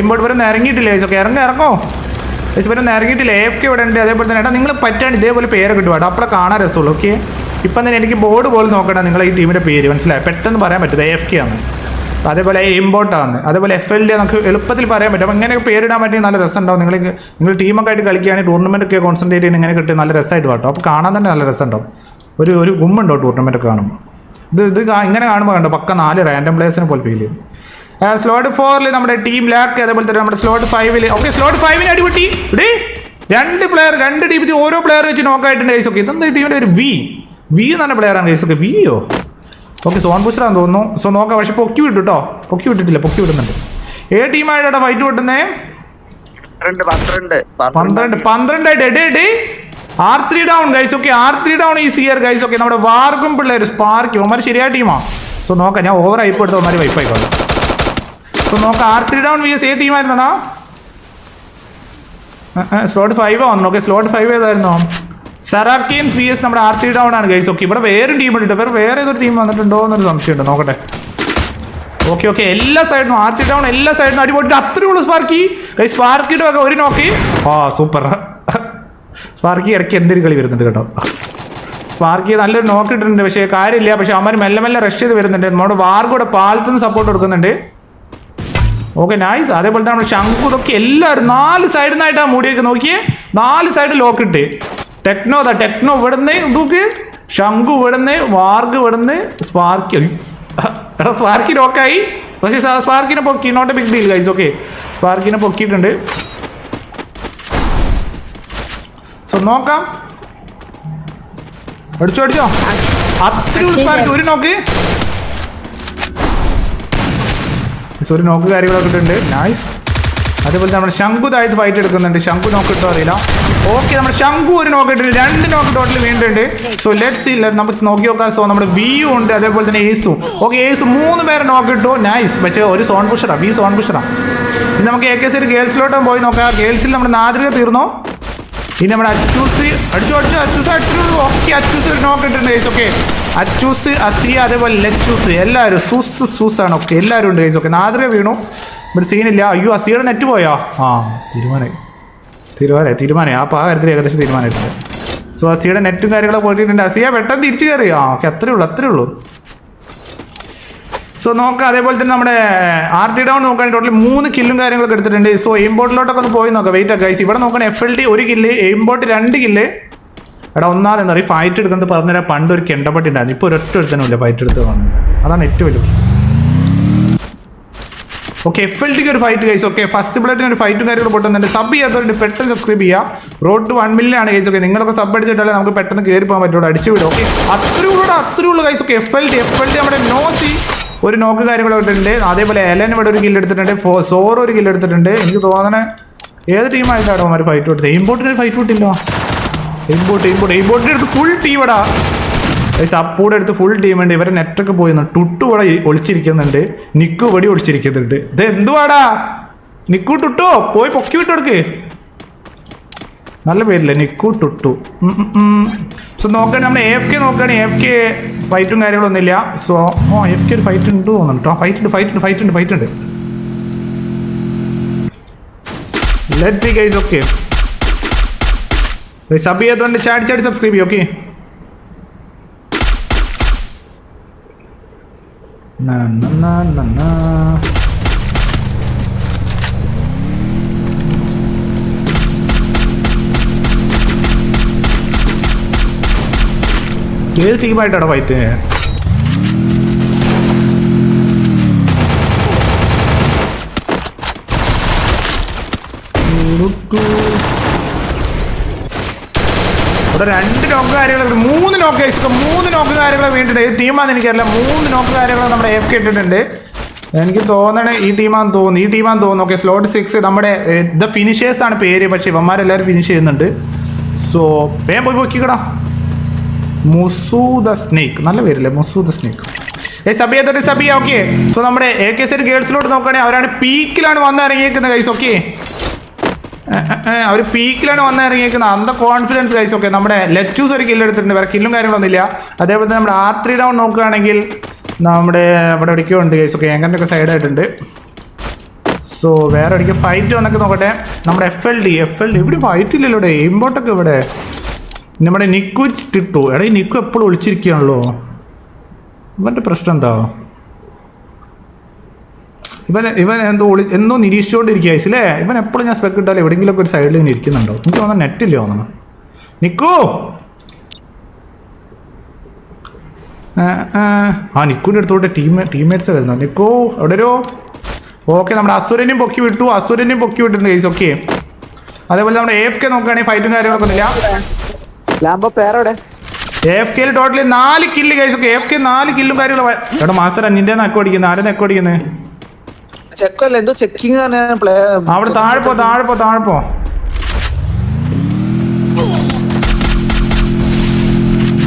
Import വരെ ഇറങ്ങിയിട്ടില്ല? Okay ഇറങ്ങ ഇറങ്ങോ. ഏച്ചി വരെ ഇറങ്ങിയിട്ടില്ല? എഫ് കെ ഇവിടെ ഉണ്ട്. അതേപോലെ തന്നെ ഏട്ടാ നിങ്ങൾ പറ്റാണ്ട് ഇതേപോലെ പേര് കേട്ടോ അപ്പോഴെ കാണാൻ രസമുള്ളൂ ഓക്കെ ഇപ്പം തന്നെ എനിക്ക് ബോർഡ് പോലും നോക്കണ്ട നിങ്ങൾ ഈ ടീമിന്റെ പേര് മനസ്സിലായി? പെട്ടെന്ന് പറയാൻ പറ്റും എഫ് കെ ആണ്. അതേപോലെ ഇമ്പോർട്ടാണ് അതേപോലെ എഫ് എൽ ഡി നമുക്ക് എളുപ്പത്തിൽ പറയാൻ പറ്റും. അപ്പോൾ ഇങ്ങനെ പേരിടാൻ പറ്റി നല്ല രസമുണ്ടാവും നിങ്ങൾ നിങ്ങൾ ടീമൊക്കെ ആയിട്ട് കളിക്കുകയാണെങ്കിൽ ടൂർണമെന്റ് ഒക്കെ കോൺസെൻട്രേറ്റ് ചെയ്യുന്ന ഇങ്ങനെ കിട്ടും നല്ല രസമായിട്ട് കേട്ടോ അപ്പോൾ കാണാൻ തന്നെ നല്ല രസമുണ്ടാവും ഒരു ഒരു ഗുമ്മുണ്ടോ ടൂർണമെന്റ് ഒക്കെ കാണുമ്പോൾ ഇത് ഇത് ഇങ്ങനെ കാണുമ്പോൾ കണ്ടോ? പക്ക നാല് റാൻഡം പ്ലേയേഴ്സിനെ പോലെ ഫീൽ ചെയ്യും. സ്ലോട്ട് ഫോറിൽ നമ്മുടെ ടീം ലാക്ക് അതേപോലെ തന്നെ നമ്മുടെ സ്ലോട്ട് ഫൈവിൽ ഓക്കെ സ്ലോട്ട് ഫൈവിന് അടിപൊട്ടി. ഇടേ രണ്ട് പ്ലെയർ രണ്ട് ടീമിൽ ഓരോ പ്ലെയർ വെച്ച് നോക്കായിട്ടുണ്ട് ഗൈസ് ഓക്കെ ഇതെന്താ ടീമിന്റെ ഒരു വി വി എന്ന് പറഞ്ഞ പ്ലെയറാണ് ഗൈസ് ഓക്കെ വിയോ ഓക്കെ സോൺ ബുസ്റ്ററാന്ന് തോന്നുന്നു. സോ നോക്കാം പക്ഷെ പൊക്കി വിട്ടു കേട്ടോ പൊക്കി വിട്ടിട്ടില്ല പൊക്കി വിടുന്നുണ്ട്. ഏ ടീമായിട്ടാ ഫൈറ്റ് വിട്ടുന്നേ പന്ത്രണ്ട് പന്ത്രണ്ട്. പന്ത്രണ്ടായിട്ട്. എടേ എടേ. R three down guys okay R three down ഈ സിയർ ഗൈസ് ഓക്കെ നമ്മുടെ വാർക്കും പിള്ളേർ സ്പാർക്ക് അവന്മാർ ശരിയായ ടീമാണ് സോ നോക്കാം ഞാൻ ഓവർ ഐപ്പ് എടുത്ത അവന്മാർ വൈപ്പ് ആയിക്കോളാം. സോ നോക്കാം R three down V S A ടീമായിരുന്നോ slot five വന്നു ഓക്കെ സ്ലോട്ട് ഫൈവ് ഏതായിരുന്നോ? സെറാക്കിയും വി എസ് നമ്മുടെ ആർ ത്രീ ഡൗൺ ആണ് ഗൈസ് ഓക്കെ ഇവിടെ വേറെ ടീം ഉണ്ട് വേറെ വേറെ ഏതൊരു ടീം വന്നിട്ടുണ്ടോ എന്നൊരു സംശയമുണ്ട് നോക്കട്ടെ. ഓക്കെ ഓക്കെ എല്ലാ സൈഡിനും ആർത്തി ഡൗൺ എല്ലാ സൈഡിനും അടിപൊളി. അത്രയേ ഉള്ളൂ സ്പാർക്കി ഗൈസ് സ്പാർക്കിയുടെ ഒക്കെ ഒരു നോക്കി ആ സൂപ്പർ സ്പാർക്കി ഇടയ്ക്ക് എന്റെ ഒരു കളി വരുന്നുണ്ട് കേട്ടോ. സ്പാർക്കി നല്ലൊരു നോക്കിയിട്ടുണ്ട് പക്ഷേ കാര്യമില്ല. പക്ഷേ അവന്മാർ മെല്ലെ മെല്ലെ റഷ് ചെയ്ത് വരുന്നുണ്ട്. നമ്മുടെ വാർഗൂടെ പാലത്തുനിന്ന് സപ്പോർട്ട് കൊടുക്കുന്നുണ്ട്. ഓക്കെ നൈസ് അതേപോലെ തന്നെ നമ്മുടെ ശംഖു ഇതൊക്കെ എല്ലാവരും നാല് സൈഡിൽ നിന്നായിട്ടാണ് മൂടിയൊക്കെ നോക്കിയേ. നാല് സൈഡ് ലോക്ക് ഇട്ട്. ടെക്നോ അതാ ടെക്നോ ഇവിടുന്ന് നോക്ക്. ശംഖു ഇവിടുന്ന് വാർഗ് ഇവിടുന്ന് സ്പാർക്കി. എടാ സ്പാർക്കി ലോക്കായി പക്ഷേ സ്പാർക്കിനെ പൊക്കി. Not big deal guys okay സ്പാർക്കിനെ പൊക്കിയിട്ടുണ്ട്. സോ നോക്കാം. അടിച്ചോ അടിച്ചോ. അത്രയും സ്പാർക്ക് ഒരു നോക്ക്. ഒരു നോക്ക് കാര്യങ്ങളൊക്കെ ഉണ്ട് നൈസ് അതേപോലെ നമ്മൾ ശംഖു താഴത്ത് ഫൈറ്റ് എടുക്കുന്നുണ്ട്. ശംഖു നോക്ക് ഇട്ടോ അറിയില്ല. ഓക്കെ നമ്മുടെ ശംഖു ഒരു നോക്ക് ഇട്ടിട്ടുണ്ട്. രണ്ട് നോക്ക് ടോട്ടൽ വീണ്ടുണ്ട് സോ ലെറ്റ് സി നമുക്ക് നോക്കി നോക്കാം. സോ നമ്മുടെ വിയു ഉണ്ട്. അതേപോലെ തന്നെ ഏസും ഓക്കെ ഏസ് മൂന്ന് പേരെ നോക്ക് ഇട്ടു. നൈസ് പക്ഷേ ഒരു സോൺ പുഷറാ വി സോൺ പുഷറാ ഇനി നമുക്ക് എ കെ സി ഗേൾസിലോട്ടും പോയി നോക്കാം. ഗേൾസിൽ നമ്മുടെ നാദ്രിക തീർന്നോ? ഇനി നമ്മുടെ അച്ചൂസ് അടിച്ചു അടിച്ചു അച്ചൂസ് അടിച്ചു. ഓക്കെ അച്ചൂസ് നോക്കിയിട്ടുണ്ട് ഏസ് ഓക്കെ അച്ചൂസ് അസിയ അതേപോലെ ലച്ചൂസ് എല്ലാവരും സൂസ് സൂസ് ആണ് ഓക്കെ എല്ലാവരും ഉണ്ട് ഗൈസ് ഓക്കെ നാദ്രെ വീണു. ഇവിടെ സീനില്ല അയ്യോ അസിയുടെ നെറ്റ് പോയോ? ആ തീരുമാനമായി തീരുമാനമായി തീരുമാനമായി ആ കാര്യത്തിൽ ഏകദേശം തീരുമാനമായിട്ടുണ്ട്. സോ അസിയുടെ നെറ്റും കാര്യങ്ങളൊക്കെ പോയിട്ടുണ്ട് അസിയ പെട്ടെന്ന് തിരിച്ചു കയറി ആ ഓക്കെ അത്രേ ഉള്ളൂ അത്രേ ഉള്ളൂ. സോ നോക്കാം. അതേപോലെ തന്നെ നമ്മുടെ ആർ ടി ഡൗൺ നോക്കുകയാണെങ്കിൽ ടോട്ടലി മൂന്ന് കില്ലും കാര്യങ്ങളൊക്കെ എടുത്തിട്ടുണ്ട്. സോ എയിംബോട്ടിലോട്ടൊക്കെ ഒന്ന് പോയി നോക്കാം. വെയിറ്റ് ഗൈസ് ഇവിടെ നോക്കുകയാണെങ്കിൽ എഫ് എൽ ഡി ഒരു കില്ല് എയിംബോട്ട് രണ്ട് കില്ല് എടാ ഒന്നാമത് എന്താ പറയുക ഫൈറ്റ് എടുക്കുന്നത് പറഞ്ഞുതരാൻ പണ്ട് ഒരു കെണ്ടപ്പട്ടി ഉണ്ടായിരുന്നു. ഇപ്പോൾ ഒരൊറ്റ ഒരുത്തനുമില്ല ഫൈറ്റ് എടുത്ത് വന്നത് അതാണ് ഏറ്റവും വലിയ പ്രശ്നം. ഓക്കെ എഫ് എൽ ടിക്ക് ഒരു ഫൈറ്റ് കൈസ് ഓക്കെ ഫസ്റ്റ് ബ്ലഡിന് ഒരു ഫൈറ്റും കാര്യങ്ങളും പൊട്ടുന്നുണ്ട്. സബ് ചെയ്യാത്തവരുണ്ട് പെട്ടെന്ന് സബ്സ്ക്രൈബ് ചെയ്യുക റോഡ് ടു വൺ മില്യൺ ആണ് കൈസ് ഓക്കെ നിങ്ങളൊക്കെ സബ് അടിച്ചിട്ടല്ലേ നമുക്ക് പെട്ടെന്ന് കയറി പോകാൻ പറ്റുള്ളൂ. അടിച്ചു വിടും. ഓക്കെ അത്രയും ഉള്ളൂ അത്രയും ഉള്ള guys okay F L T F L T നമ്മുടെ നോസി ഒരു നോക്ക് കാര്യങ്ങളൊക്കെ അതേപോലെ എലൻ ഇവിടെ ഒരു കില്ല് എടുത്തിട്ടുണ്ട്. ഫോ സോർ ഒരു കില്ല് എടുത്തിട്ടുണ്ട്. എനിക്ക് തോന്നണേ ഏത് ടീമായിട്ടാണ് അവന്മാർ ഫൈറ്റ് കൊടുത്തത്? ഇമ്പോർട്ടന്റ് ഫൈറ്റ് വിട്ടില്ല എയിംബോട്ട് എയിംബോട്ട് എയിംബോട്ടിന്റെ അടുത്ത് ഫുൾ ടീം ഇടാ സപ്പൂടെ എടുത്ത് ഫുൾ ടീം ഉണ്ട്. ഇവരെ നെറ്റൊക്കെ പോയി ടുട്ടു ഇവിടെ ഒളിച്ചിരിക്കുന്നുണ്ട്. നിക്കു ഇവിടെ ഒളിച്ചിരിക്കുന്നുണ്ട്. ഇത് എന്തുവാടാ? നിക്കു ടുട്ടോ? പോയി പൊക്കി വിട്ടു കൊടുക്ക്. നല്ല പേരില്ലേ? നിക്കു ടുട്ടു. സോ നോക്കുകയാണെങ്കിൽ നമ്മൾ എഫ് കെ നോക്കുകയാണെങ്കിൽ എഫ് കെ ഫൈറ്റും കാര്യങ്ങളൊന്നും ഇല്ല സോ ഓ എഫ് കെ ഒരു ഫൈറ്റ് ഉണ്ട് തോന്നുന്നു കേട്ടോ ഫൈറ്റ് ഉണ്ട് ഫൈറ്റ് ഉണ്ട് ഫൈറ്റ് ഉണ്ട് ഫൈറ്റ് ഉണ്ട്. Let see guys okay sub ചെയ്യാത്തതുകൊണ്ട് ചാടി ചാടി സബ്സ്ക്രൈബ് ചെയ്യും okay Na na na na na. ഏത് ടീമായിട്ടാണ് ഫൈറ്റ് ഇവിടെ രണ്ട് നോക്ക് കാര്യങ്ങൾ മൂന്ന് നോക്ക് കഴിച്ചു മൂന്ന് നോക്ക് കാര്യങ്ങൾ വീണ്ടിട്ട് ഏത് ടീമാന്ന് എനിക്കറിയില്ല. മൂന്ന് നോക്ക് കാര്യങ്ങൾ നമ്മുടെ എഫ് കെ ഇട്ടിട്ടുണ്ട്. എനിക്ക് തോന്നണേ ഈ ടീമാന്ന് തോന്നുന്നു ഈ ടീമാന്ന് തോന്നുന്നു. ഓക്കെ സ്ലോട്ട് സിക്സ് നമ്മുടെ ദ ഫിനിഷേഴ്സ് ആണ് പേര് പക്ഷെ ഇവന്മാരെല്ലാവരും ഫിനിഷ് ചെയ്യുന്നുണ്ട്. സോ വേഗം പോയി പൊക്കിക്കടാ മുസൂദ ദ സ്നേക്ക് നല്ല പേരില്ലേ മുസൂദ ദ സ്നേക്ക്. ഏ സബിയ തൊട്ട് സബിയ ഓക്കെ സോ നമ്മുടെ എ കെ സി ഗേൾസിലോട്ട് നോക്കുകയാണെങ്കിൽ അവരാണ് പീക്കിലാണ് വന്ന് ഇറങ്ങിയേക്കുന്നത് ഗൈസ് ഓക്കെ അവർ പീക്കിലാണ് വന്ന് ഇറങ്ങിയേക്കുന്നത് അന്ത കോൺഫിഡൻസ് ഗൈസ് ഓക്കെ നമ്മുടെ ലെച്ചൂസ് ഒരു കില്ല് എടുത്തിട്ടുണ്ട്. വേറെ കില്ലും കാര്യങ്ങളൊന്നുമില്ല. അതേപോലെ തന്നെ നമ്മുടെ ആർ ത്രീ ഡൗൺ നോക്കുകയാണെങ്കിൽ നമ്മുടെ അവിടെ എവിടേക്കോ ഉണ്ട് ഗൈസ് ഓക്കെ എങ്ങനെ ഒക്കെ സൈഡായിട്ടുണ്ട് സോ വേറെ ഒരിക്കൽ ഫൈറ്റ് വന്നൊക്കെ നോക്കട്ടെ. നമ്മുടെ F L D F L D ഇവിടെ ഫൈറ്റ് ഇല്ലല്ലോ ഇവിടെ ഇമ്പോട്ടൊക്കെ ഇവിടെ. നമ്മുടെ നിക്കു ടിട്ടു എടാ ഈ നിക്കു എപ്പോഴും ഒളിച്ചിരിക്കുകയാണല്ലോ. ഇവന്റെ പ്രശ്നം എന്താ? ഇവൻ ഇവൻ എന്തോ ഒളി എന്തോ നിരീക്ഷിച്ചുകൊണ്ടിരിക്കുക ഐസിലേ ഇവൻ എപ്പോഴും ഞാൻ സ്പെക്ക് ഇട്ടാലും എവിടെയെങ്കിലുമൊക്കെ ഒരു സൈഡിൽ ഇങ്ങനെ ഇരിക്കുന്നുണ്ടോ? എനിക്ക് നെറ്റ് നെറ്റില്ല തോന്നണം നിക്കോ! ആ, നിക്കുവിന്റെ അടുത്തോട്ട് ടീം ടീംമേറ്റ്സ് വരുന്നു. നിക്കോ എവിടെ ഒരു ഓക്കെ നമ്മുടെ അസുരനെയും പൊക്കി വിട്ടു. അസുരനെയും പൊക്കി വിട്ടിട്ടുണ്ട് കേസ് ഓക്കെ അതേപോലെ നമ്മുടെ എഫ് കെ നോക്കുകയാണെങ്കിൽ ഫൈറ്റും കാര്യങ്ങളൊക്കെ ഒന്നുമില്ല. എഫ് കെയിൽ ടോട്ടലി നാല് കില്ല് കഴിച്ചു എഫ് കെ നാല് കില്ലും കാര്യങ്ങളും. എവിടെ മാസ്റ്റർ നിന്റെ നെക്ക് അടിക്കുന്നത് ആരെ നെക്ക് അടിക്കുന്നത് ചെക്കല്ല? എന്തോ ചെക്കിങ് അവിടെ താഴെപ്പോ താഴെപ്പോ പോ താഴെ പോ.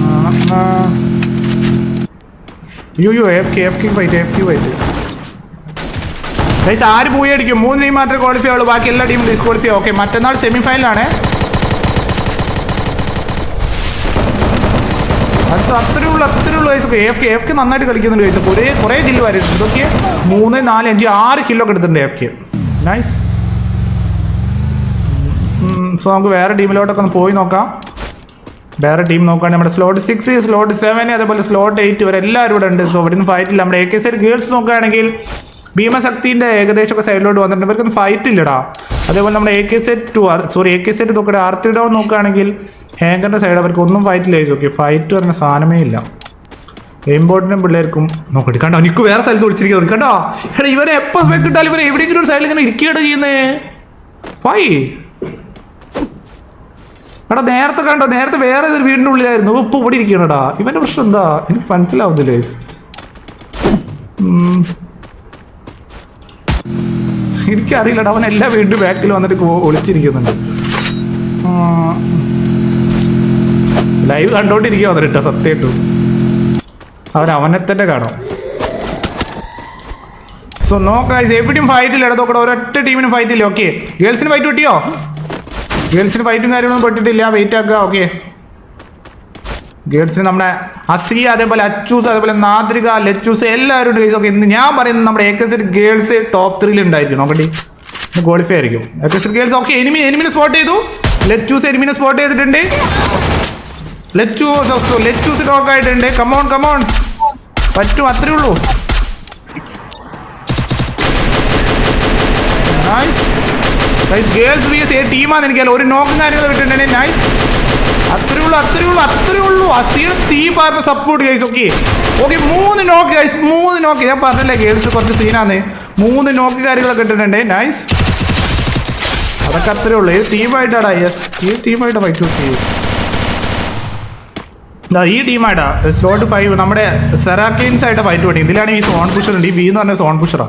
ആ, ആ. അയ്യോ F K F K fight F K fight guys ആര് പോയി അടിക്കും? മൂന്ന് ടീം മാത്രമേ ക്വാളിഫൈ ആവുള്ളൂ. ബാക്കി എല്ലാ ടീമും ഡിസ്ക്വാളിഫൈ ഓക്കെ മറ്റന്നാൾ സെമി അടുത്ത അത്രേ ഉള്ളൂ അത്രേ ഉള്ളൂ guys F K F K നന്നായിട്ട് കളിക്കുന്നുണ്ട് ഗൈസ് ഒരേ കുറേ കില്ല് വരുന്നുണ്ട് ഇതൊക്കെ മൂന്ന് നാല് അഞ്ച് ആറ് കിലോ ഒക്കെ എടുത്തിട്ടുണ്ട് എഫ് കെ. നൈസ് സോ നമുക്ക് വേറെ ടീമിലോട്ടൊക്കെ ഒന്ന് പോയി നോക്കാം. വേറെ ടീം നോക്കുകയാണ് നമ്മുടെ സ്ലോട്ട് സിക്സ് സ്ലോട്ട് സെവൻ അതേപോലെ സ്ലോട്ട് എയ്റ്റ് വരെ എല്ലാവരും ഇവിടെ ഉണ്ട്. സോ ഇവിടുന്ന് ഫൈറ്റില്ല നമ്മുടെ എ കെ സൈഡ് ഗേൾസ് നോക്കുകയാണെങ്കിൽ ഭീമശക്തിന്റെ ഏകദേശമൊക്കെ സൈഡിലോട്ട് വന്നിട്ടുണ്ട്. ഇവർക്കൊന്നും ഫൈറ്റ് ഇല്ലടാ. അതേപോലെ നമ്മുടെ A K set two sorry A K set നോക്കുകയാണെങ്കിൽ ത്രീ ഡൗൺ നോക്കുകയാണെങ്കിൽ ഹാങ്കറിന്റെ സൈഡ് അവർക്ക് ഒന്നും ഫൈറ്റ് ഫൈറ്റില്ല ഓക്കെ ഫൈറ്റ് പറഞ്ഞ സാധനമേ ഇല്ല. എയിംബോർഡിനും പിള്ളേർക്കും നോക്കട്ടെ കണ്ടോ എനിക്ക് വേറെ സ്ഥലത്ത് വിളിച്ചിരിക്കുന്നു കണ്ടോ? എടാ ഇവരെ എപ്പോൾ സ്പെക്ക് ഇട്ടാലും ഇവരെ എവിടെയെങ്കിലും ഒരു സൈഡിൽ ഇങ്ങനെ ഇരിക്കുകയാണ് ചെയ്യുന്നേ? ഫൈ എടാ നേരത്തെ കണ്ടോ നേരത്തെ വേറെ ഒരു വീടിന്റെ ഉള്ളിലായിരുന്നു. ഇപ്പൊ ഇവിടെ ഇരിക്കണടാ ഇവന്റെ പ്രശ്നം എന്താ? എനിക്ക് മനസ്സിലാവുന്നില്ലേ. എനിക്കറിയില്ലടാ അവൻ എല്ലാ വീണ്ടും ബാക്കിൽ വന്നിട്ട് ഒളിച്ചിരിക്കുന്നുണ്ട്. ലൈവ് കണ്ടോണ്ടിരിക്കുക വന്നിട്ട് സത്യമായിട്ടും അവൻ അവനെ തന്നെ കാണും. സോ നോ ഗൈസ് എവിടെയും ഫൈറ്റ് ഇല്ല നോക്കട്ടെ ഒരൊറ്റ ടീമിനും ഫൈറ്റ് ഇല്ല ഓക്കെ ഗേൾസിന് ഫൈറ്റ് കിട്ടിയോ? ഗേൾസിന് ഫൈറ്റും കാര്യങ്ങളൊന്നും പെട്ടിട്ടില്ല വെയിറ്റ് ആക്കുക ഓക്കെ ഗേൾസിന് നമ്മുടെ അസിയ അതേപോലെ അച്ചൂസ് അതേപോലെ നാദ്രിക ലച്ചൂസ് എല്ലാവരും ഒക്കെ ഇന്ന് ഞാൻ പറയുന്നത് നമ്മുടെ A K set girls top ത്രീയിൽ ഉണ്ടായിരിക്കും. നോക്കട്ടെ ഇന്ന് ക്വാളിഫൈ ആയിരിക്കും. A K set girls okay enemy എനിമിനെ spot ചെയ്തു. ലച്ചൂസ് എനിമിനെ സ്പോട്ട് ചെയ്തിട്ടുണ്ട്. ലച്ചൂസ് ലച്ചൂസ് ടോക്ക് ആയിട്ടുണ്ട്. കമോൺ കമോൺ പറ്റും അത്രേ ഉള്ളൂ. ഗേൾസ് ടീമാന്ന് എനിക്കല്ല ഒരു നോക്കും കാര്യങ്ങൾ വിട്ടിട്ടുണ്ടെങ്കിൽ നൈസ് അത്രേ ഉള്ളൂ അത്രേ ഉള്ളൂ അസീർ തീ പാറിന് സപ്പോർട്ട് ഗൈസ് ഓക്കെ ഓക്കെ മൂന്ന് നോക്ക് ഗൈസ് മൂന്ന് നോക്ക് ഞാൻ പറഞ്ഞല്ലേ ഗേൾസ് കുറച്ച് സീനാന്ന് മൂന്ന് നോക്ക് കാര്യങ്ങളൊക്കെ ഇട്ടിട്ടുണ്ട്. നൈസ് അതൊക്കെ അത്രേ ഉള്ളൂ ഏത് ടീമായിട്ടാടാ യെസ് ഈ ടീമായിട്ട് ഫൈറ്റ് ദാ ഈ ടീമായിട്ടാ സ്ലോട്ട് ഫൈവ് നമ്മുടെ സെറാക്കീൻസ് ആയിട്ട് ഫൈറ്റ് പറ്റി ഇതിലാണ് ഈ സോൺ പുഷർ ഉണ്ട്. ഈ ബി എന്ന് പറഞ്ഞ സോൺ പുഷറാ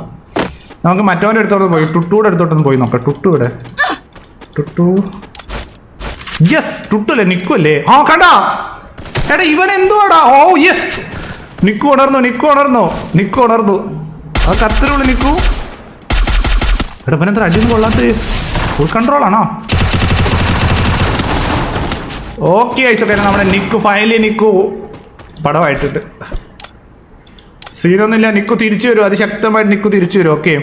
നമുക്ക് മറ്റവന്റെ അടുത്തോട്ട് പോയി ടുട്ടൂടെ അടുത്തോട്ടൊന്ന് പോയി നോക്കാം. ടുട്ടു ഇവിടെ. ടുട്ടു യെസ് ടുട്ടല്ലേ നിക്കു അല്ലേ ആ കണ്ടാ? എടാ ഇവൻ എന്തുവാടാ ഓ യെസ് നിക്കു ഉണർന്നു നിക്കു ഉണർന്നു നിക്കു ഉണർന്നു. ആ കത്തിനുള്ളിൽ നിക്കു. എടാ ഇവനെന്താ അടിയും കൊള്ളാത്ത ഫുൾ കൺട്രോൾ ആണോ? ഓക്കെ ഐസൊക്കെ നമ്മുടെ നിക്കു ഫൈനലി നിക്കു. പടമായിട്ടുണ്ട് സീനൊന്നുമില്ല നിക്കു തിരിച്ചു വരും. അതിശക്തമായിട്ട് നിക്കു തിരിച്ചു വരും. Okay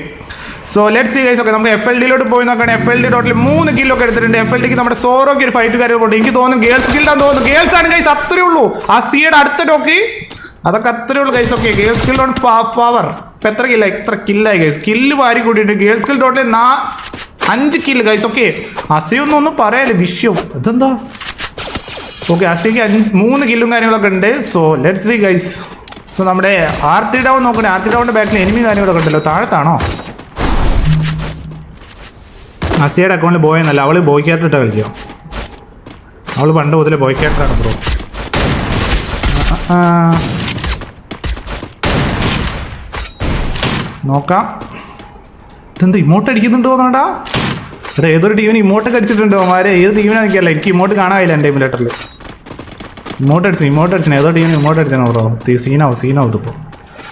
so let see guys okay നമുക്ക് എഫ് എൽ ഡിയിലോട്ട് പോയി നോക്കണം എഫ് എൽ ഡി ടോട്ടൽ മൂന്ന് കിലോ ഒക്കെ എടുത്തിട്ടുണ്ട്. എഫ് എൽ ഡിക്ക് നമ്മുടെ സോറോക്ക് ഒരു ഫൈറ്റ് കാര്യം പോട്ടെ എനിക്ക് തോന്നുന്നു ഗേൾസ് ഗിൽഡാന്ന് തോന്നുന്നു. ഗേൾസ് ആണ് ഗൈസ് അത്രേ ഉള്ളൂ. ആ സിയുടെ അടുത്ത നോക്കി അതൊക്കെ അത്രേ ഉള്ളൂ guys okay girls guild on power ഇപ്പൊ എത്ര കില്ല എത്ര കില്ലായി ഗൈസ് കില്ല് വാരി കൂട്ടിയിട്ട് ഗേൾസ് ഗിൽഡ് ടോട്ടൽ നാ അഞ്ച് കില്ല് ഗൈസ് ഓക്കെ അസിയൊന്നും ഒന്നും പറയാല്ലേ വിഷയം. അതെന്താ? ഓക്കെ അസിക്ക് അഞ്ച് മൂന്ന് കില്ലും കാര്യങ്ങളൊക്കെ ഉണ്ട്. So let see guys so നമ്മുടെ ആർത്തി ഡൗൺ നോക്കണേ. ആർത്തി ഡൗണിന്റെ ബാക്കിൽ എനിമി കാര്യങ്ങളൊക്കെ ഉണ്ടല്ലോ. താഴത്താണോ അസിയുടെ അക്കൗണ്ടിൽ ബോയ് എന്നല്ല അവൾ ബോയ് ക്യാരക്ടർ കളിക്കുക. അവൾ പണ്ട് മുതലേ ബോയ് ക്യാരക്ടറാണ് ബ്രോ നോക്കാം. ഇതെന്ത് ഇമോട്ട് അടിക്കുന്നുണ്ടോ തോന്നണ്ടാ? എടാ ഏതൊരു ടീമിന് ഇമോട്ടൊക്കെ അടിച്ചിട്ടുണ്ടോ മാരെ ഏത് ടീമിനാണ് എനിക്കല്ല എനിക്ക് ഇമോട്ട് കാണാനില്ല എന്റെ ടീമിലേറ്ററിൽ ഇമോട്ട് അടിച്ചു ഇമോട്ട് അടിച്ചു. ഏതോ ടീമിന് ഇമോട്ട് അടിച്ചാണ് ബ്രോ സീനാവും സീനാവും ഇതിപ്പോൾ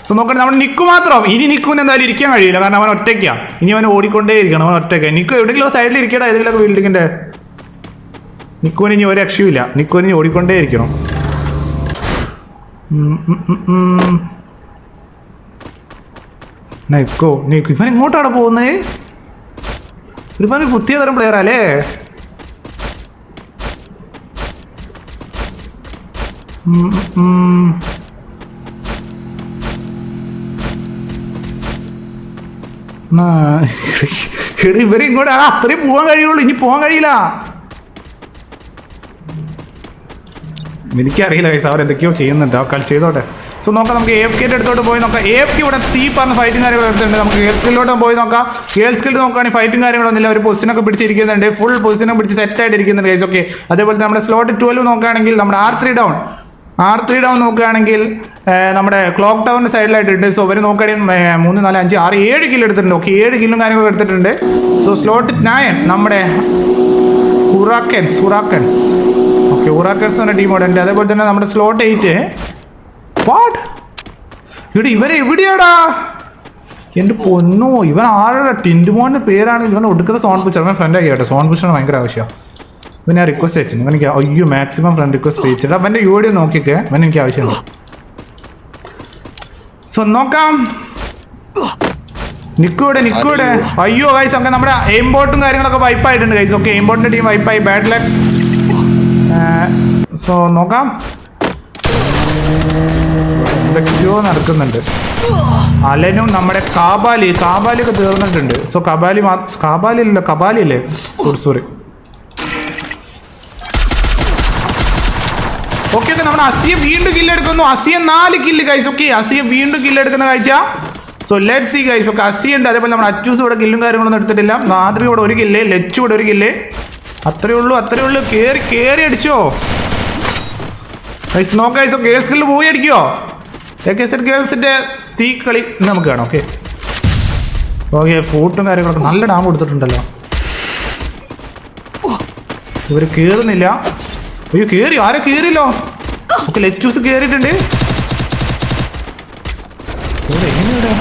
സോ നോക്കട്ടെ നമ്മുടെ നിക്കു മാത്രം. ഇനി നിക്കുവിന് എന്തായാലും ഇരിക്കാൻ കഴിയില്ല. കാരണം അവൻ ഒറ്റയ്ക്കാണ് ഇനി അവൻ ഓടിക്കൊണ്ടേ ഇരിക്കണം അവൻ ഒറ്റയ്ക്ക്. നിക്കു എവിടെയെങ്കിലും സൈഡിൽ ഇരിക്കട്ടെ. ഏതെങ്കിലും ബിൽഡിങ്ങിന്റെ നിക്കുവിന് ഇനി ഒരു രക്ഷയുമില്ല നിക്കുവിന് ഇനി ഓടിക്കൊണ്ടേ ഇരിക്കണം. നിക്കോ? നിക്കു. ഇവൻ ഇങ്ങോട്ടാണ് പോകുന്നത് ഒരുപാട് പുതിയ തരം പ്ലെയർ അല്ലേ എടാ ഇവരെ ഇങ്ങോട്ട് ആ അത്രയും പോകാൻ കഴിയുള്ളൂ. ഇനി പോകാൻ കഴിയില്ല. എനിക്കറിയില്ല ഗൈസ് അവർ എന്തൊക്കെയോ ചെയ്യുന്നുണ്ട്. ആ കളി ചെയ്തോട്ടെ. സോ നോക്കാം നമുക്ക് എഫ് കെയുടെ അടുത്തോട്ട് പോയി നോക്കാം. എഫ് കെ ഇവിടെ തീ പറഞ്ഞ ഫൈറ്റും കാര്യങ്ങളും എടുത്തിട്ടുണ്ട് നമുക്ക് ഗേൾ സ്കില്ലോട്ട് പോയി നോക്കാം. ഗേൾ സ്കിൽ നോക്കുകയാണെങ്കിൽ ഫൈറ്റും കാര്യങ്ങളൊന്നുമില്ല ഒരു പൊസിഷനൊക്കെ പിടിച്ചിരിക്കുന്നുണ്ട്. ഫുൾ പൊസിഷനൊക്കെ പിടിച്ച് സെറ്റ് ഇരിക്കുന്നുണ്ട് ഗൈസ് ഓക്കെ അതേപോലെ നമ്മുടെ സ്ലോട്ട് ട്വൽവ് നോക്കുകയാണെങ്കിൽ നമ്മുടെ R three down R three down നോക്കുകയാണെങ്കിൽ നമ്മുടെ ക്ലോക്ക് ടൗണിന്റെ സൈഡിലായിട്ടുണ്ട് സോ അവർ നോക്കുകയാണെങ്കിൽ മൂന്ന് നാല് അഞ്ച് ആറ് ഏഴ് കിലോ എടുത്തിട്ടുണ്ട്. ഓക്കെ ഏഴ് കിലും കാര്യങ്ങളൊക്കെ എടുത്തിട്ടുണ്ട്. സോ സ്ലോട്ട് നയൻ നമ്മുടെ ഹുറാക്കൻസ് ഹുറാക്കൻസ് ഓക്കെ ഹുറാക്കൻസ് എന്ന ഇവിടെ ഉണ്ട്. അതേപോലെ തന്നെ നമ്മുടെ സ്ലോട്ട് എയ്റ്റ് വാട്ട് ഇവിടെ ഇവരെ എവിടെയാടാ? എന്റെ പൊന്നോ ഇവൻ ആരുടെ ടിൻഡുമോന്റെ പേരാണ്? ഇവൻ ഒടുക്കത്തെ സോൺ പുച്ചർ അവൻ ഫ്രണ്ട് ആക്കി കേട്ടോ. സോൺ പുച്ചറിന് ഭയങ്കര ആവശ്യമാണ് ഇവൻ ഞാൻ റിക്വസ്റ്റ് അയച്ചിരുന്നു. എനിക്ക് അയ്യോ മാക്സിമം ഫ്രണ്ട് റിക്വസ്റ്റ് അയച്ചിട്ട് യു വീഡിയോ നോക്കിയൊക്കെ അവൻ എനിക്ക് ആവശ്യമുണ്ട് സോ നോക്കാം. നിക്കൂടെ നിക്കൂടെ അയ്യോ ഗൈസ് ഒക്കെ നമ്മുടെ എയിംബോട്ടും കാര്യങ്ങളൊക്കെ വൈപ്പ് ആയിട്ടുണ്ട് ഗൈസ് ഓക്കെ എയിംബോട്ടിന്റെ ടീം വൈപ്പായി ബാഡ് ലക്ക് സോ നോക്കാം. എന്തൊക്കെയോ നടക്കുന്നുണ്ട്. അലനും നമ്മുടെ കാബാലി കാബാലി ഒക്കെ തീർന്നിട്ടുണ്ട്. സോ കബാലി കാബാലി അല്ലല്ലോ കബാലി അല്ലേ? സോറി സോറി ഓക്കെ ഓക്കെ നമ്മുടെ വീണ്ടും വീണ്ടും കില്ലെടുക്കുന്നു അസിയെ നാല് കില്ല് കഴിച്ചു ഓക്കെ അസിയെ വീണ്ടും കില്ലെടുക്കുന്ന കാഴ്ച. സോ ലെറ്റ് സി കഴിച്ചു ഓക്കെ അസിയുണ്ട് അതേപോലെ നമ്മുടെ അച്ചൂസ് ഇവിടെ കില്ലും കാര്യങ്ങളൊന്നും എടുത്തിട്ടില്ല. നാദ്രി ഇവിടെ ഒരു കില്ല് ലെച്ചു ഇവിടെ ഒരു കില്ല് അത്രേ ഉള്ളൂ അത്രേ ഉള്ളൂ. കേറി കേറി അടിച്ചോ. ഗൈസ് നോക്കാം ഗൈസ് ഗേൾസ് കില്ല് പോയി അടിക്കോ? എ കെ സെറ്റ് ഗേൾസിന്റെ തീ കളി നമുക്ക് കാണാം ഓക്കെ ഓക്കെ ഫൂട്ടും കാര്യങ്ങളൊക്കെ നല്ല ഡാം കൊടുത്തിട്ടുണ്ടല്ലോ. ഇവർ കേറുന്നില്ല. അയ്യോ കേറി ആരെ കേറിയല്ലോ? ഓക്കെ ലെച്ചൂസ് കേറിയിട്ടുണ്ട്. ഇവിടെ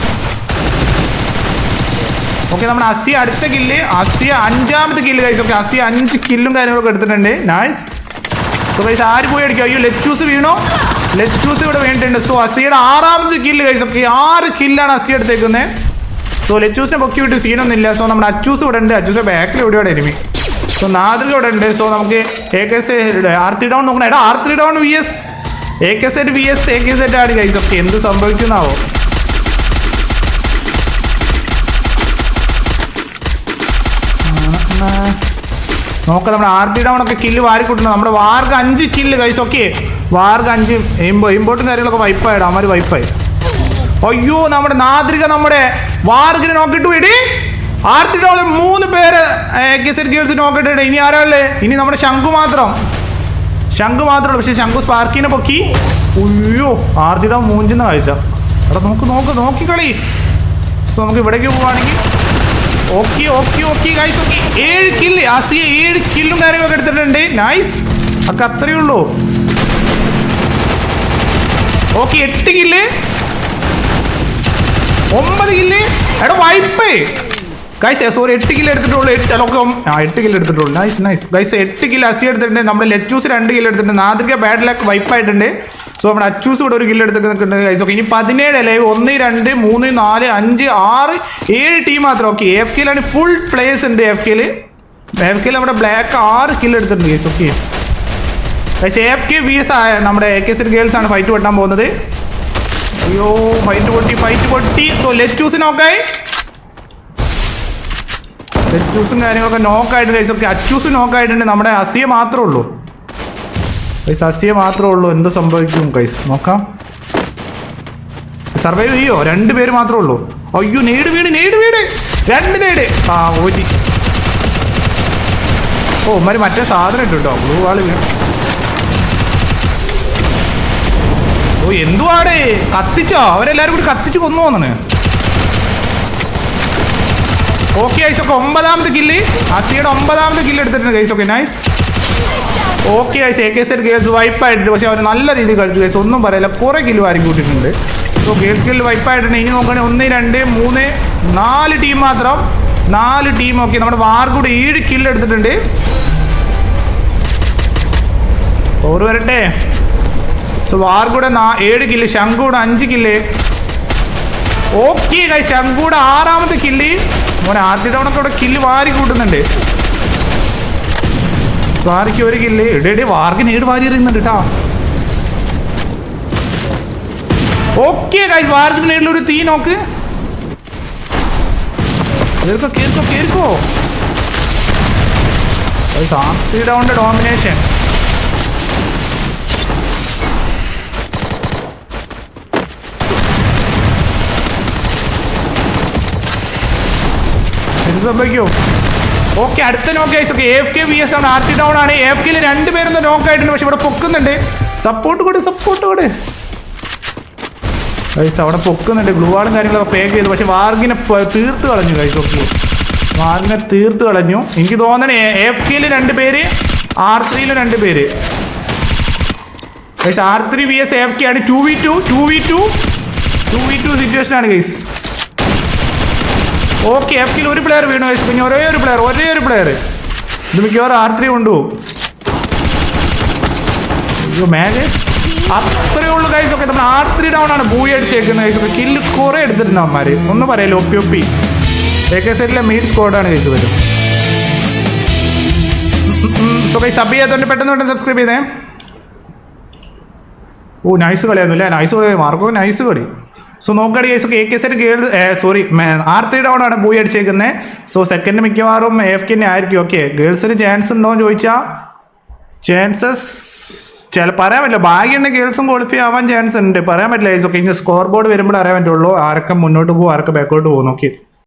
ഓക്കെ നമ്മുടെ അസിയ അടുത്ത കില്ല് അസിയ അഞ്ചാമത്തെ കില്ല് കഴിച്ചു ഓക്കെ അസിയ അഞ്ച് കില്ലും കാര്യങ്ങളൊക്കെ എടുത്തിട്ടുണ്ട്. നൈസ് സോ കഴിച്ച് ആര് പോയി അടിക്കും? അയ്യോ ലെച്ചൂസ് വീണോ? ലെച്ചൂസ് ഇവിടെ വേണ്ടിയിട്ടുണ്ട് സോ അസിയുടെ ആറാമത്തെ കില്ല് കഴിച്ചു ഓക്കെ ആറ് കില്ലാണ് അസിയ എടുത്തേക്കുന്നത്. സോ ലെച്ചൂസിനെ പൊക്കി വിട്ട് സീനൊന്നുമില്ല സോ നമ്മുടെ അച്ചൂസ് ഇവിടെ ഉണ്ട്. അച്ചൂസ് ബാക്കിൽ എവിടെയോടെ എനിമി സോ നാദിൽ ഇവിടെ ഉണ്ട് സോ നമുക്ക് A K S R three down നോക്കണം. എടാ R three down V S A K set V S A K set ആണ് കൈസ് ഓക്കെ എന്ത് സംഭവിക്കുന്നാവോ? നോക്കാം നമ്മുടെ ആർ ഡി ഡൗൺ ഒക്കെ കില്ല് വാരി കൂട്ടുന്നത് നമ്മുടെ വാർക്ക് അഞ്ച് കില്ല് കൈസ് ഓക്കെ വാർക്ക് അഞ്ച് ഇമ്പോർട്ടും കാര്യങ്ങളൊക്കെ വൈപ്പായിടാം അമാര് വൈപ്പായി അയ്യോ നമ്മുടെ നാദ്രിക നമ്മുടെ വാർഗിനെ നോക്കിട്ട് ഇടി ആർത്തി മൂന്ന് പേര് ഗേൾസ് നോക്കിട്ടുണ്ട് ഇനി ആരാല്ലേ ഇനി നമ്മുടെ ശംഖു മാത്രം. ശംഖു മാത്രമേ പക്ഷെ ശംഖു സ്പാർക്കിനെ പൊക്കി. ഉയ്യോ ആർത്തി ഡോ മൂഞ്ചുന്ന കാഴ്ച. എടാ നോക്ക് നോക്ക് നോക്കി കളി. സോ നമുക്ക് ഇവിടേക്ക് പോവാണെങ്കിൽ. Okay okay okay guys okay. ഏഴ് കില്ല് ആസിയ ഏഴ് കില്ലും കാര്യങ്ങളൊക്കെ എടുത്തിട്ടുണ്ട്. നൈസ് ഒക്കെ അത്രയേ ഉള്ളൂ. ഓക്കെ എട്ട് കില്ല് ഒമ്പത് കില്ല് എടാ വൈപ്പ് ഗൈസ് സോറി എട്ട് കിലോ എടുത്തിട്ടുള്ളൂ. എട്ട് ഒക്കെ ആ എട്ട് കിലോ എടുത്തിട്ടുള്ളൂ. നൈസ് നൈസ് ഗൈസ് എട്ട് കിലോ അസി എടുത്തിട്ടുണ്ട്. നമ്മുടെ ലെറ്റൂസ് രണ്ട് കിലോ എടുത്തിട്ടുണ്ട്. നാദിക ബാഡ് ലക്ക് വൈപ്പായിട്ടുണ്ട് സോ നമ്മുടെ അച്ചൂസ് ഇവിടെ ഒരു കിലോ എടുത്തിട്ടുണ്ട് ഗൈസ് ഓക്കെ ഇനി പതിനേഴ് അല്ലേ? ഒന്ന് രണ്ട് മൂന്ന് നാല് അഞ്ച് ആറ് ഏഴ് ടീം മാത്രം. ഓക്കെ എഫ് കെയിലാണ് ഫുൾ പ്ലേയേഴ്സ് ഉണ്ട് എഫ് കെയിൽ എഫ് കെയിൽ നമ്മുടെ ബ്ലാക്ക് ആറ് കിലോ എടുത്തിട്ടുണ്ട് guys okay guys F K V S നമ്മുടെ എ കെ സി ഗേൾസ് ആണ് ഫൈറ്റ് പെട്ടാൻ പോകുന്നത്. അയ്യോ ഫൈറ്റ് പൊട്ടി ഫൈറ്റ് പൊട്ടി. സോ ലെറ്റൂസ് ലെറ്റൂസും കാര്യങ്ങളൊക്കെ നോക്കായിട്ട് കഴിച്ചു ഓക്കെ അച്ചൂസ് നോക്കായിട്ടുണ്ട് നമ്മുടെ അസിയ മാത്രമേ ഉള്ളൂ. കൈസ് അസിയ മാത്രമേ ഉള്ളൂ. എന്ത് സംഭവിക്കും കൈസ് നോക്കാം. സർവൈവ് ചെയ്യോ? രണ്ട് പേര് മാത്രമേ ഉള്ളൂ. അയ്യോ നേട് വീട് നേട് വീട്. രണ്ട് നേട്. ആ ഓജി ഓ ഉമ്മാര് മറ്റേ സാധനം ഇട്ടു കേട്ടോ ബ്ലൂ ആൾ വീണു. ഓ എന്തുവാടേ? കത്തിച്ചോ? അവരെല്ലാരും കൂടി കത്തിച്ച് കൊന്നു പോന്നാണ് ഓക്കെ ഐസ് ഒക്കെ ഒമ്പതാമത്തെ കില്ല് അസിയുടെ ഒമ്പതാമത്തെ കില്ല് എടുത്തിട്ടുണ്ട് guys okay nice okay ice A K set girls വൈപ്പായിട്ടുണ്ട് പക്ഷെ അവർ നല്ല രീതിയിൽ കളിച്ചു ഗൈസ് ഒന്നും പറയില്ല. കുറെ കില്ല് വാരി കൂട്ടിയിട്ടുണ്ട്. സോ ഗേൾസ് കില്ല് വൈപ്പായിട്ടുണ്ട് ഇനി നോക്കുകയാണെങ്കിൽ ഒന്ന് രണ്ട് മൂന്ന് നാല് ടീം മാത്രം. നാല് ടീം ഓക്കെ നമ്മുടെ വാർ ഏഴ് കില്ല് എടുത്തിട്ടുണ്ട്. ഓറ് വരട്ടെ. സോ വാർ ഏഴ് കില്ല് ശംഖൂടെ അഞ്ച് കില്ല് ഓക്കെ ശംഖൂടെ ആറാമത്തെ കില്ല് മോനെ ആദ്യ തവണ ഇവിടെ കില്ല് വാരി കൂട്ടുന്നുണ്ട്. വാരിക്ക് ഒരു കില്ല് എടേ എടേ വാർക്കിന് ഏട് വാരി എറിയുന്നുണ്ട് കേട്ടാ ഓക്കെ ഗൈസ് വാർക്കിന് മേളിൽ ഒരു തീ നോക്ക്. കേൾക്കോ കേൾക്കോ കേൾക്കോ. സാക്ഷിയുടെ ഡോമിനേഷൻ എന്ത് സംഭവിക്കോ? ഓക്കെ അടുത്ത നോക്ക് ആയി okay F K V S ആണ് ആർ ടി ഡൗൺ ആണ്. എഫ് കെയിൽ രണ്ടുപേരും നോക്ക് ആയിട്ടുണ്ട് പക്ഷെ ഇവിടെ പൊക്കുന്നുണ്ട്. സപ്പോർട്ട് കൂടെ സപ്പോർട്ട് കൂടെ. ഗൈസ് അവിടെ പൊക്കുന്നുണ്ട്. ഗ്ലൂ ആളും കാര്യങ്ങളൊക്കെ പേക്ക് ചെയ്തു. പക്ഷെ വാർഗിനെ തീർത്ത് കളഞ്ഞു ഗൈസ് ഓക്കെ വാർഗിനെ തീർത്ത് കളഞ്ഞു. എനിക്ക് തോന്നണേ എഫ് കെയിൽ രണ്ട് പേര് ആർ ത്രീയിൽ രണ്ട് പേര്. Guys R three V S F K ആണ്. Two V two two V two two V two situation ആണ് ഗൈസ് ഓക്കെ എഫ് കിൽ ഒരു പ്ലെയർ വീണു വയസ്സ് പിന്നെ ഒരേ ഒരു പ്ലെയർ ഒരേ ഒരു പ്ലെയർ ഇത് മിക്കവാറും ആർ ത്രീ കൊണ്ടുപോകും. മേഘ അത്രേ ഉള്ളൂ കൈസ് ഒക്കെ നമ്മൾ ആർ ത്രീ ഡൗൺ ആണ് ബൂയി അടിച്ചേക്കുന്നത് കൈസ് ഒക്കെ കില്ല് കുറെ എടുത്തിട്ടുണ്ട് അമ്മമാര് ഒന്നും പറയല്ലോ ഒപ്പി ഒപ്പി. എ കെ സെറ്റിലെ മെയിൻ സ്കോഡാണ് കൈസ് വരും സോ കൈ സബ് ചെയ്യാത്തോണ്ട് പെട്ടെന്ന് പെട്ടെന്ന് സബ്സ്ക്രൈബ് ചെയ്തേ. ഓ നൈസ് കളിയായിരുന്നു അല്ലേ? നൈസ് കളി. മാർക്കോ നൈസ് കളി. സോ നോക്കടി case A K set girl sorry R three down ആണ് ബൂയി അടിച്ചേക്കുന്നത് സോ സെക്കൻഡ് മിക്കവാറും എഫ് കെ ആയിരിക്കും. ഓക്കെ ഗേൾസിന് ചാൻസ് ഉണ്ടോ എന്ന് ചോദിച്ചാൽ ചാൻസസ് ചില പറയാൻ പറ്റില്ല. ഭാഗ്യമുണ്ട് ഗേൾസും ക്വാളിഫൈ ആവാൻ ചാൻസ് ഉണ്ട്. പറയാൻ പറ്റില്ല ഓക്കെ ഇനി സ്കോർ ബോർഡ് വരുമ്പോൾ അറിയാൻ പറ്റുള്ളൂ. ആരൊക്കെ മുന്നോട്ട് പോകും ആരൊക്കെ ബാക്കോട്ട് പോകും. നോക്കി.